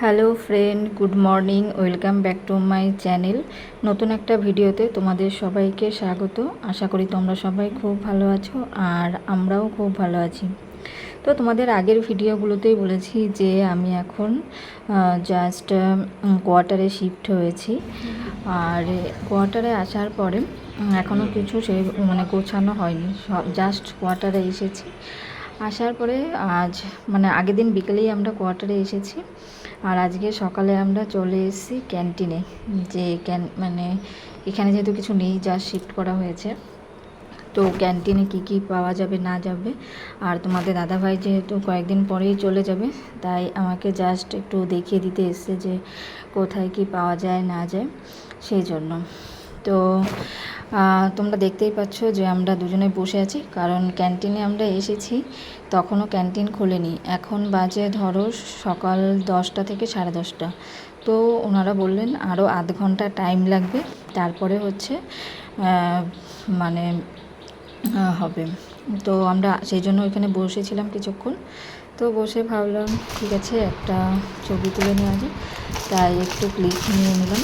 Hello friend, good morning, welcome back to my channel. নতুন একটা ভিডিওতে তোমাদের সবাইকে স্বাগত। আশা করি তোমরা সবাই খুব ভালো আছো আর আমরাও খুব ভালো আছি। তো তোমাদের আগের ভিডিওগুলোতেই বলেছি যে আমি এখন জাস্ট কোয়ার্টারে শিফট হয়েছি। আর কোয়ার্টারে আসার পরে এখনও কিছু সে মানে গোছানো হয়নি। জাস্ট কোয়ার্টারে এসেছি। আসার পরে আজ মানে আগের দিন বিকেলেই আমরা কোয়ার্টারে এসেছি। আর আজকে সকালে আমরা চলে এসেছি ক্যান্টিনে। যে ক্যান মানে এখানে যেহেতু কিছু নেই, যা শিফট করা হয়েছে। তো ক্যান্টিনে কি কি পাওয়া যাবে, না যাবে? আর তোমাদের দাদাভাই যেহেতু কয়েকদিন পরেই চলে যাবে, তাই আমাকে জাস্ট একটু দেখিয়ে দিতে এসছে যে কোথায় কি পাওয়া যায়, না যায়, সেই জন্য। তো তোমরা দেখতেই পাচ্ছ যে আমরা দুজনে বসে আছি, কারণ ক্যান্টিনে আমরা এসেছি, তখনও ক্যান্টিন খোলেনি। এখন বাজে ধরো সকাল দশটা থেকে সাড়ে দশটা। তো ওনারা বললেন আরও আধ ঘণ্টা টাইম লাগবে, তারপরে হচ্ছে মানে হবে। তো আমরা সেই জন্য ওইখানে বসেছিলাম কিছুক্ষণ। তো বসে ভাবলাম, ঠিক আছে, একটা ছবি তুলে নেওয়া যায় তাই একটু ক্লিক নিয়ে নিলাম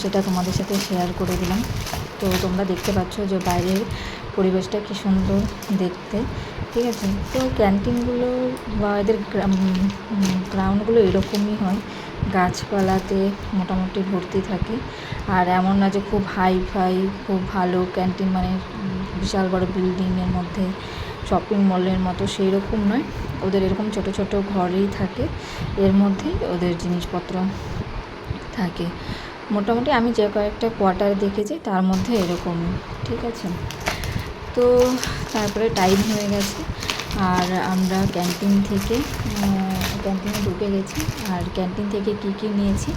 সেটা তোমাদের সাথে শেয়ার করে দিলাম। তো তোমরা দেখতে পাচ্ছ যে বাইরের পরিবেশটা কী সুন্দর দেখতে, ঠিক আছে? তো ক্যান্টিনগুলো বা এদের গ্রাউন্ডগুলো এরকমই হয়। গাছপালাতে মোটামুটি ভর্তি থাকে। আর এমন না যে খুব হাই ফাই খুব ভালো ক্যান্টিন মানে বিশাল বড় বিল্ডিংয়ের মধ্যে শপিং মলের মতো সেই রকম নয়। ওদের এরকম ছোট ছোট ঘরেই থাকে। এর মধ্যেই ওদের জিনিসপত্র থাকে। মোটামুটি আমি যে কয়েকটা কোয়ার্টার দেখেছি, তার মধ্যে এরকমই ঠিক আছে? তো তারপরে টাইম হয়ে গেছে, আর আমরা ক্যান্টিন থেকে ক্যান্টিনে ঢুকে গেছি, আর ক্যান্টিন থেকে কি কি নিয়েছি,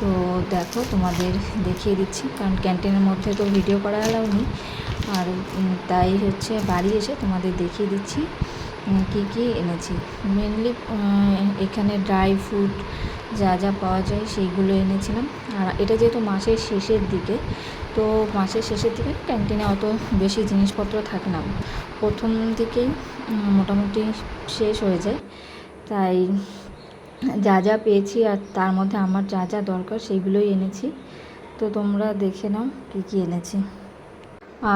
তো দেখো, তোমাদের দেখিয়ে দিচ্ছি, কারণ ক্যান্টিনের মধ্যে তো ভিডিও করা এলাও নেই, আর তাই হচ্ছে বাড়ি এসে তোমাদের দেখিয়ে দিচ্ছি। কী কী এনেছি? মেনলি এখানে ড্রাই ফ্রুট যা যা পাওয়া যায় সেইগুলো এনেছিলাম। আর এটা যেহেতু মাসের শেষের দিকে, তো মাসের শেষের দিকে ক্যান্টিনে অত বেশি জিনিসপত্র থাকে না। প্রথম দিকেই মোটামুটি শেষ হয়ে যায়। তাই যা যা পেয়েছি আর তার মধ্যে আমার যা যা দরকার সেইগুলোই এনেছি। তো তোমরা দেখে নাও কী কী এনেছি।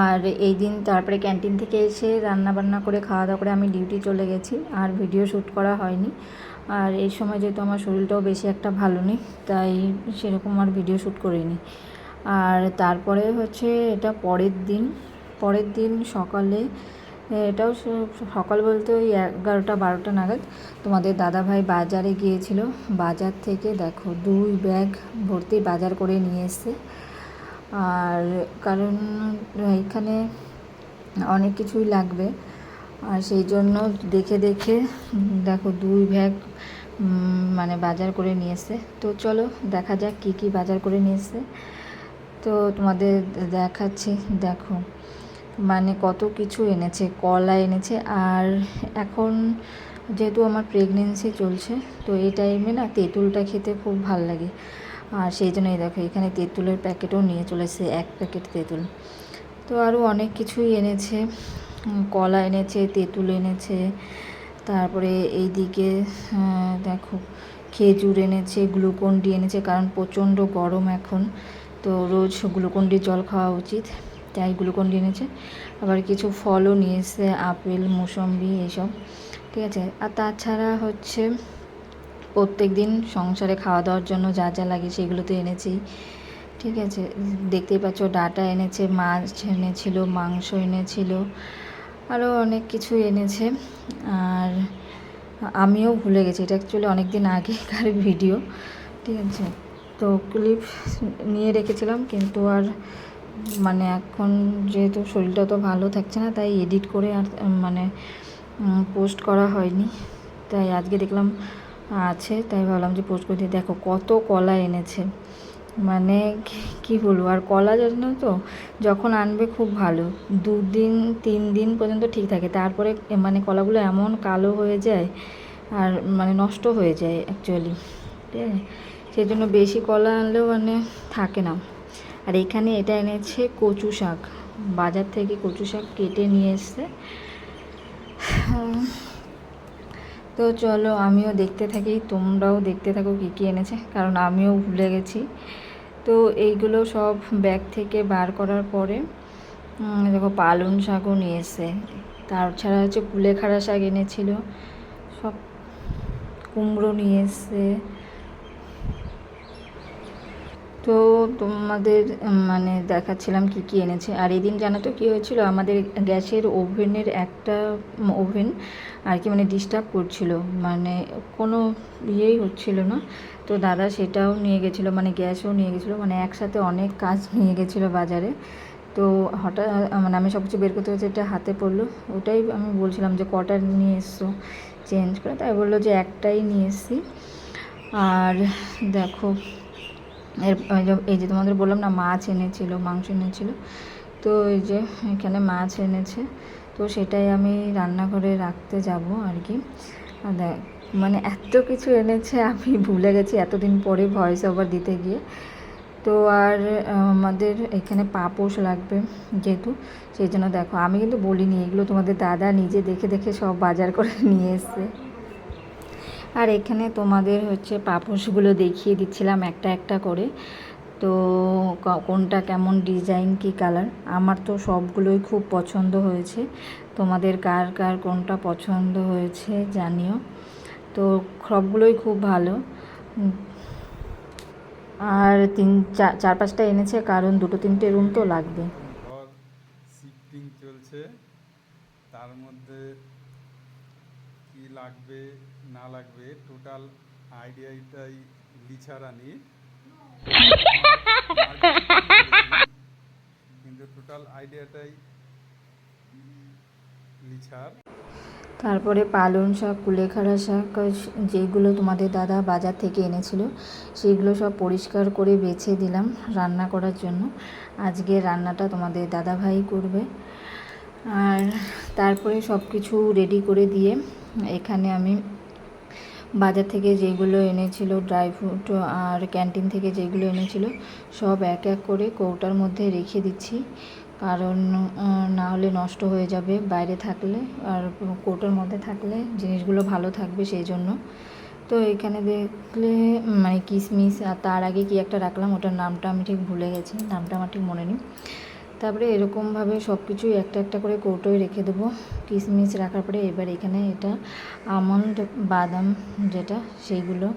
আর এই দিন তারপরে ক্যান্টিন থেকে এসে রান্না বান্না করে খাওয়া দাওয়া করে আমি ডিউটি চলে গেছি। আর ভিডিও শ্যুট করা হয়নি। আর এই সময় যেহেতু আমার শরীরটাও বেশি একটা ভালো নেই, তাই সেরকম আর ভিডিও শ্যুট করিনি। আর তারপরে হচ্ছে এটা পরের দিন। পরের দিন সকালে, এটাও সকাল বলতে ওই এগারোটা, বারোটা নাগাদ তোমাদের দাদাভাই বাজারে গিয়েছিল। বাজার থেকে দেখো দুই ব্যাগ ভর্তি বাজার করে নিয়ে এসছে। আর কারণ এখানে অনেক কিছুই লাগবে। আর সেই জন্য দেখে দেখে, দেখো দুই ব্যাগ মানে বাজার করে নিয়ে এসছে তো চলো দেখা যাক কী কী বাজার করে নিয়ে এসছে তো তোমাদের দেখাচ্ছি, দেখো। মানে কত কিছু এনেছে, কলা এনেছে। আর এখন যেহেতু আমার প্রেগনেন্সি চলছে, তো এই টাইমে না তেঁতুলটা খেতে খুব ভালো লাগে। আর সেই জন্যই দেখো, এখানে তেঁতুলের প্যাকেটও নিয়ে চলেছে, এক প্যাকেট তেঁতুল। তো আরও অনেক কিছুই এনেছে কলা এনেছে, তেঁতুল এনেছে, তারপরে এই দিকে দেখো, খেজুর এনেছে গ্লুকন ডি এনেছে, কারণ প্রচণ্ড গরম এখন। তো রোজ গ্লুকন ডি জল খাওয়া উচিত, তাই গ্লুকন ডি এনেছে। আবার কিছু ফলও নিয়ে এসছে, আপেল, মুসম্বি, এইসব, ঠিক আছে? আর তাছাড়া হচ্ছে প্রত্যেক দিন সংসারে খাওয়া দাওয়ার জন্য যা যা লাগে সেগুলো তো এনেছি। ঠিক আছে, দেখতেই পাচ্ছ ডাটা এনেছে, মাছ এনেছিল, মাংস এনেছিল আরও অনেক কিছু এনেছে। আর আমিও ভুলে গেছি, এটা অ্যাকচুয়ালি অনেক দিন আগেকার ভিডিও। ঠিক আছে, তো ক্লিপ নিয়ে রেখেছিলাম, কিন্তু আর মানে এখন যেহেতু শরীরটা তো ভালো থাকছে না, তাই এডিট করে আর মানে পোস্ট করা হয়নি। তাই আজকে দেখলাম আছে, তাই ভাবলাম যে পোস্ট করে দেখো কত কলা এনেছে। মানে কি বলব? আর কলা জানো তো, যখন আনবে খুব ভালো। দুদিন তিন দিন পর্যন্ত ঠিক থাকে। তারপরে মানে কলাগুলো এমন কালো হয়ে যায়, আর মানে নষ্ট হয়ে যায় অ্যাকচুয়ালি ঠিক আছে? সেই জন্য বেশি কলা আনলেও মানে থাকে না। আর এখানে এটা এনেছে কচু শাক। বাজার থেকে কচু শাক কেটে নিয়ে এসছে। তো চলো, আমিও দেখতে থাকি। তোমরাও দেখতে থাকো কী কী এনেছে, কারণ আমিও ভুলে গেছি। তো এইগুলো সব ব্যাগ থেকে বার করার পরে দেখো পালন শাকও নিয়ে এসে তাছাড়া হচ্ছে কুলেখাড়া শাক এনেছিল, সব কুমড়ো নিয়ে এসছে। তো তোমাদের মানে দেখাচ্ছিলাম কি কি এনেছে। আর এদিন জানো তো কী হয়েছিল? আমাদের গ্যাসের ওভেনের একটা ওভেন আর কি মানে ডিস্টার্ব করছিল। মানে কোনো ইয়েই হচ্ছিল না। তো দাদা সেটাও নিয়ে গেছিল মানে গ্যাসও নিয়ে গেছিল মানে একসাথে অনেক কাজ নিয়ে গেছিল বাজারে। তো হঠাৎ মানে আমি সব কিছু বের করতে হচ্ছে এটা হাতে পড়ল। ওটাই আমি বলছিলাম যে কটা নিয়ে এসছো? চেঞ্জ করে। তাই বলল যে একটাই নিয়ে এসছি। আর দেখো এর এই যে- তোমাদের বললাম না, মাছ এনেছিল, মাংস এনেছিল। তো এই যে, এখানে মাছ এনেছে। তো সেটাই আমি রান্নাঘরে রাখতে যাব আর কি। দেখ মানে এত কিছু এনেছে, আমি ভুলে গেছি এতদিন পরে ভয়েস ওভার দিতে গিয়ে। তো আর, আমাদের এখানে পাপোশ লাগবে যেহেতু, সেই জন্য দেখো, আমি কিন্তু বলিনি, এগুলো তোমাদের দাদা নিজে দেখে দেখে সব বাজার করে নিয়ে এসছে। আর এখানে তোমাদের হচ্ছে পাপোশগুলো দেখিয়ে দিচ্ছিলাম একটা একটা করে। তো কোনটা কেমন ডিজাইন, কি কালার, আমার তো সবগুলোই খুব পছন্দ হয়েছে। তোমাদের কার কার কোনটা পছন্দ হয়েছে জানিও। তো সবগুলোই খুব ভালো। আর তিন চার চার পাঁচটা এনেছে, কারণ দুটো তিনটে রুম তো লাগবে। চলছে। তার মধ্যে কি লাগবে? না লাগবে টোটাল আইডিয়াটাই লিছা রানীর কিন্তু টোটাল আইডিয়াটাই লিছার। তারপরে পালং শাক, কুলেখাড়া শাক যেগুলো তোমাদের দাদা বাজার থেকে এনেছিল, সেগুলো সব পরিষ্কার করে বেছে দিলাম রান্না করার জন্য। আজকে রান্নাটা তোমাদের দাদা ভাই করবে। আর তারপরে সব কিছু রেডি করে দিয়ে এখানে আমি বাজার থেকে যেগুলো এনেছিল ড্রাই ফ্রুট আর ক্যান্টিন থেকে যেগুলো এনেছিল, সব এক এক করে কৌটার মধ্যে রেখে দিচ্ছি। কারণ না হলে নষ্ট হয়ে যাবে বাইরে থাকলে আর কৌটোর মধ্যে থাকলে জিনিসগুলো ভালো থাকবে সেই জন্য। তো এখানে দেখলে মানে কিশমিশ আর তার আগে কি একটা রাখলাম, ওটার নামটা আমি ঠিক ভুলে গেছি, নামটা আমার ঠিক মনে নেই। তারপরে এরকমভাবে সব কিছুই একটা একটা করে কৌটোয় রেখে দেবো। কিশমিশ রাখার পরে এবার এখানে এটা আমন্ড, বাদাম যেটা, সেইগুলো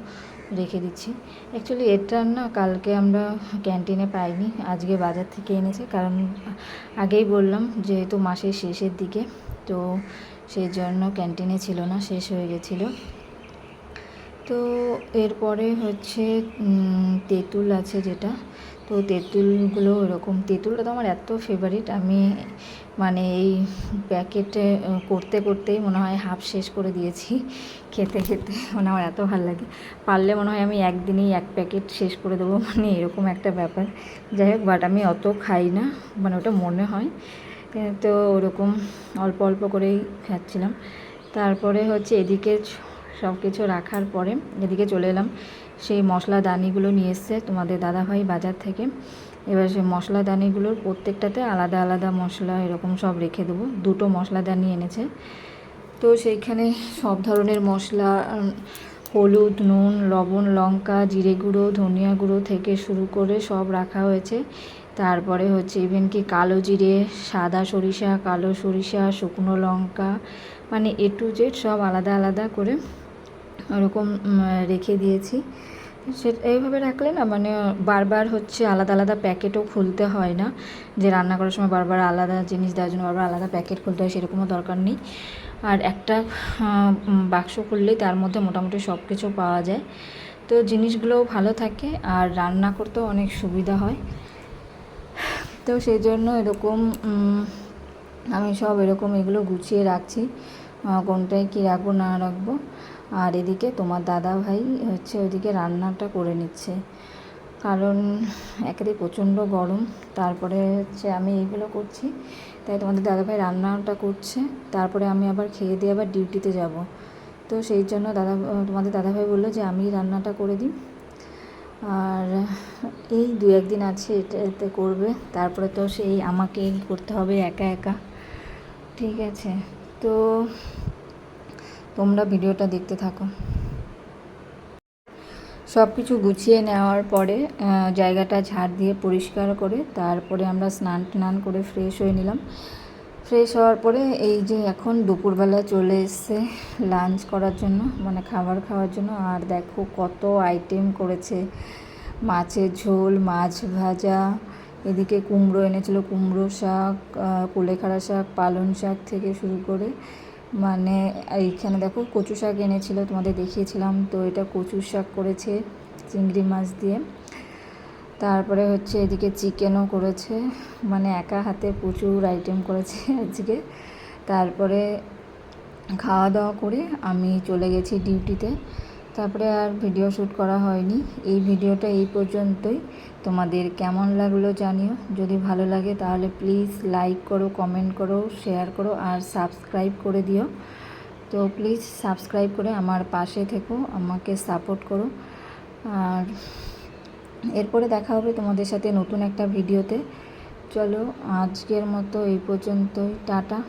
রেখে দিচ্ছি। অ্যাকচুয়ালি এটা না কালকে আমরা ক্যান্টিনে পাইনি, আজকে বাজার থেকে এনেছে। কারণ আগেই বললাম যেহেতু মাসের শেষের দিকে, তো সেই জন্য ক্যান্টিনে ছিল না, শেষ হয়ে গেছিল। তো এরপরে হচ্ছে তেঁতুল আছে যেটা তো তেঁতুলগুলো এরকম তেঁতুলটা তো আমার এত ফেভারিট আমি মানে এই প্যাকেটে করতে করতেই মনে হয় হাফ শেষ করে দিয়েছি। খেতে খেতে মানে আমার এত ভালো লাগে। পারলে মনে হয় আমি একদিনেই এক প্যাকেট শেষ করে দেবো মানে এরকম একটা ব্যাপার। যাই হোক বাট আমি অত খাই না মানে ওটা মনে হয়। তো ওরকম অল্প অল্প করেই খাচ্ছিলাম। তারপরে হচ্ছে এদিকে সব কিছু রাখার পরে এদিকে চলে এলাম। সেই মশলা দানিগুলো নিয়ে এসছে তোমাদের দাদাভাই বাজার থেকে। এবার সেই মশলা দানিগুলোর প্রত্যেকটাতে আলাদা আলাদা মশলা এরকম সব রেখে দেবো। দুটো মশলা দানি এনেছে। তো সেইখানে সব ধরনের মশলা হলুদ, নুন, লবণ, লঙ্কা, জিরে গুঁড়ো, ধনিয়া গুঁড়ো থেকে শুরু করে সব রাখা হয়েছে। তারপরে হচ্ছে ইভেন কি কালো জিরে, সাদা সরিষা, কালো সরিষা, শুকনো লঙ্কা মানে এ টু জেড সব আলাদা আলাদা করে ওরকম রেখে দিয়েছি। সে, এইভাবে রাখলে না মানে বারবার হচ্ছে আলাদা আলাদা প্যাকেটও খুলতে হয় না। যে রান্না করার সময় বারবার আলাদা জিনিস দেওয়ার জন্য বারবার আলাদা প্যাকেট খুলতে হয়, সেরকমও দরকার নেই। আর একটা বাক্স খুললেই তার মধ্যে মোটামুটি সব কিছু পাওয়া যায়। তো জিনিসগুলোও ভালো থাকে, আর রান্না করতেও অনেক সুবিধা হয়। তো সেই জন্য এরকম আমি সব এরকম এগুলো গুছিয়ে রাখছি। কোনটায় কী রাখব, না রাখব। আর এদিকে তোমার দাদা ভাই হচ্ছে ওইদিকে রান্নাটা করে নিচ্ছে। কারণ একেবারে প্রচণ্ড গরম, তারপরে হচ্ছে আমি এইগুলো করছি। তাই তোমাদের দাদাভাই রান্নাটা করছে, তারপরে আমি আবার খেয়ে দিয়ে আবার ডিউটিতে যাব। তো সেই জন্য দাদা, তোমাদের দাদাভাই বলল যে আমি রান্নাটা করে দিই। আর এই দু একদিন আছে এটা, এতে করবে, তারপরে তো সেই আমাকে করতে হবে একা একা। ঠিক আছে। তো তোমরা ভিডিওটা দেখতে থাকো। সব কিছু গুছিয়ে নেওয়ার পরে জায়গাটা ঝাড় দিয়ে পরিষ্কার করে তারপরে আমরা স্নান টান করে ফ্রেশ হয়ে নিলাম। ফ্রেশ হওয়ার পরে এই যে এখন দুপুরবেলা চলে এসছে লাঞ্চ করার জন্য মানে খাবার খাওয়ার জন্য। আর দেখো কত আইটেম করেছে। মাছের ঝোল, মাছ ভাজা এদিকে কুমড়ো এনেছিল, কুমড়ো শাক কুলেখাড়া শাক, পালং শাক থেকে শুরু করে মানে এইখানে দেখো কচু শাক এনেছিল, তোমাদের দেখিয়েছিলাম, তো এটা কচু শাক করেছে, চিংড়ি মাছ দিয়ে। তারপরে হচ্ছে এদিকে চিকেনও করেছে মানে একা হাতে প্রচুর আইটেম করেছে আজকে। তারপরে খাওয়া দাওয়া করে আমি চলে গেছি ডিউটিতে তারপরে আর ভিডিও শ্যুট করা হয়নি। এই ভিডিওটা এই পর্যন্তই। তোমাদের কেমন লাগল জানিও। যদি ভালো লাগে তাহলে প্লিজ লাইক করো কমেন্ট করো শেয়ার করো আর সাবস্ক্রাইব করে দিও। তো প্লিজ সাবস্ক্রাইব করে আমার পাশে থেকো, আমাকে সাপোর্ট করো। আর এরপরে দেখা হবে তোমাদের সাথে নতুন একটা ভিডিওতে চলো আজকের মতো এই পর্যন্তই। টাটা।